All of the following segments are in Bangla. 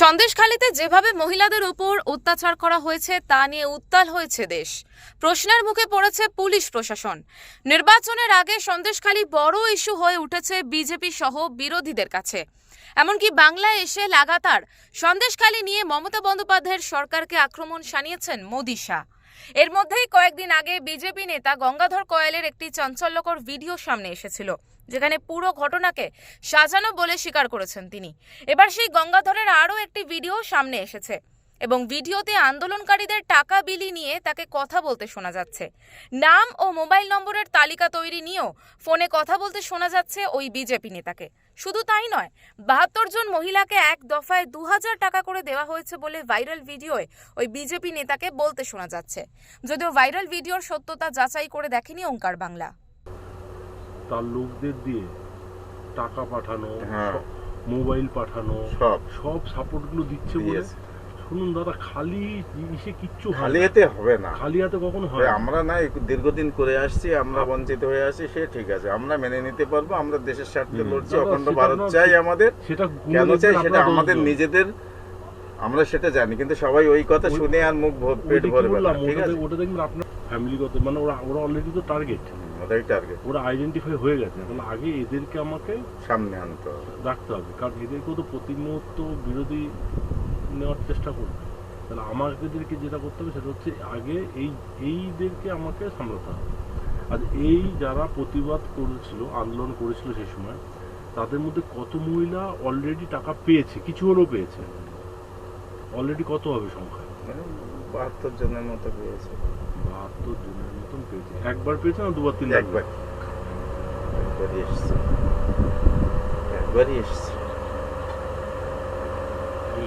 সন্দেশখালীতে যেভাবে মহিলাদের উপর অত্যাচার করা হয়েছে, তা নিয়ে উত্তাল হয়েছে দেশ। প্রশ্নের মুখে পড়েছে পুলিশ প্রশাসন। নির্বাচনের আগে সন্দেশখালী বড় ইস্যু হয়ে উঠেছে বিজেপি সহ বিরোধীদের কাছে। এমনকি বাংলায় এসে লাগাতার সন্দেশখালী নিয়ে মমতা বন্দ্যোপাধ্যায়ের সরকারকে আক্রমণ সানিয়েছেন মোদী শাহ। এর মধ্যেই কয়েকদিন আগে বিজেপি নেতা গঙ্গাধর কয়েলের একটি চাঞ্চল্যকর ভিডিও সামনে এসেছিল, যেখানে পুরো ঘটনাকে সাজানো বলে স্বীকার করেছেন তিনি। এবার সেই গঙ্গাধরের আরও একটি ভিডিও সামনে এসেছে এবং ভিডিওতে আন্দোলনকারীদের টাকা বিলি নিয়ে তাকে কথা বলতে শোনা যাচ্ছে। নাম ও মোবাইল নম্বরের তালিকা তৈরি নিয়েও ফোনে কথা বলতে শোনা যাচ্ছে ওই বিজেপি নেতাকে শুধু তাই নয় বাহাত্তর জন মহিলাকে এক দফায় দু হাজার টাকা করে দেওয়া হয়েছে বলে ভাইরাল ভিডিওয় ওই বিজেপি নেতাকে বলতে শোনা যাচ্ছে যদিও ভাইরাল ভিডিওর সত্যতা যাচাই করে দেখেনি ওঙ্কার বাংলা তার লোকদের দিয়ে টাকা পাঠানো হ্যাঁ। মোবাইল পাঠানো সব সব সাপোর্টগুলো দিচ্ছে বলে। শুনুন দাদা খালি জিনিসে কিচ্ছু খালি। এতে হবে না। খালি হাতে কখনো আমরা না দীর্ঘদিন করে আসছি আমরা বঞ্চিত হয়ে আসছি সে ঠিক আছে আমরা মেনে নিতে পারব আমরা দেশের স্বার্থে লড়ছি অখণ্ড ভারত চাই আমাদের সেটা কেন চাই সেটা আমাদের নিজেদের আমরা সেটা জানি কিন্তু সবাই ওই কথা শুনে আর মুখ ভর- পেট বললাম, ঠিক আছে? ওটা দেখবেন আপনার ফ্যামিলিগত মানে ওরা ওরা অলরেডি তো টার্গেট ওটাই টার্গেট ওরা আইডেন্টিফাই হয়ে গেছে। তাহলে আগে এদেরকে আমাকে সামনে আনতে হবে। রাখতে হবে। কারণ এদেরকেও তো প্রতি মুহূর্ত বিরোধী নেওয়ার চেষ্টা করবে। তাহলে আমাদেরকে যেটা করতে হবে সেটা হচ্ছে আগে এই এইদেরকে আমাকে সামলাতে হবে। আর এই যারা প্রতিবাদ করেছিল আন্দোলন করেছিল সেই সময় তাদের মধ্যে কত মহিলা অলরেডি টাকা পেয়েছে? কিছু হলেও পেয়েছে। অলরেডি কত হবে সংখ্যা? বাহাত্তর জনের মতো পেয়েছে। বাহাত্তর জনের মতন পেয়েছে। একবার পেয়েছে না দুবার তিনবার? একবার। একবারই এসছে। একবারই এসছে।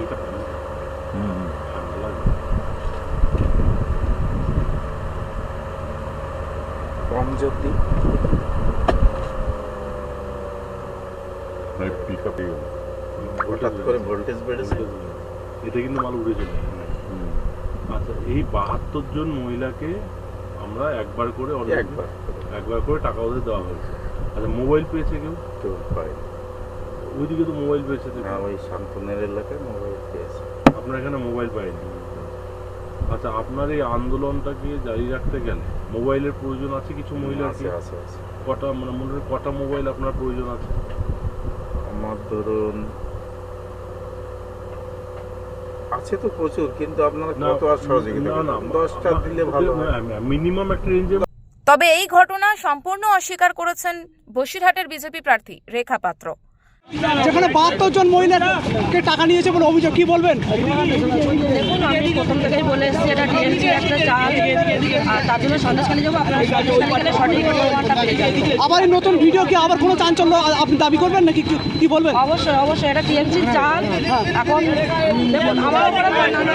এটা। ঠান্ডা লাগবে কম যদি হঠাৎ করে ভোল্টেজ বেড়েছে? এটা কিন্তু মাল উড়ে চলে যাবে। আচ্ছা এই বাহাত্তর জন মহিলাকে আমরা একবার করে একবার একবার করে টাকা ওদের দেওয়া হয়েছে। আচ্ছা মোবাইল পেয়েছে কেউ? তো পাই ওইদিকে তো মোবাইল পেয়েছে। না ওই শান্তনের এলাকায় মোবাইল আপনার এখানে মোবাইল পাইনি। আচ্ছা আপনার এই আন্দোলনটাকে জারি রাখতে গেলে মোবাইলের প্রয়োজন আছে কিছু মহিলার আছে আছে আছে। কটা মানে মনে হয় কটা মোবাইল আপনার প্রয়োজন আছে? আমার ধরুন আছে তো প্রচুর কিন্তু আপনারা কত আর সহযোগিতা না, না? দশটা দিলে ভালো হয়। মিনিমাম একটা রেঞ্জে তবে এই ঘটনা সম্পূর্ণ অস্বীকার করেছেন বসিরহাটের বিজেপি প্রার্থী রেখা পাত্র। যেখানে বাহাত্তর জন মহিলাকে টাকা নিয়েছে বলে অভিযোগ কি বলবেন? দেখুন আমি প্রথম থেকেই বলে এসেছি এটা ডিএমসি একটা চাল আর তার জন্য সন্দেশখালী যাব আপনারা সঠিক আবার এই নতুন ভিডিও কি আবার কোনো চাঞ্চল্য আপনি দাবি করবেন নাকি কি- কি বলবেন? অবশ্যই অবশ্যই এটা টিএমসি চাল। এখন দেখুন আমার উপরে নানা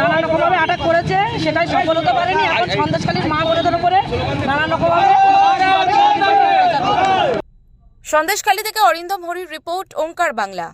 নানা রকমভাবে আটাক করেছে সেটাই সফল হতে পারেনি এখন সন্দেশখালীর মা বোনেদের উপরে নানা রকমভাবে সন্দেশখালী থেকে অরিন্দম হরির রিপোর্ট ওঙ্কার বাংলা।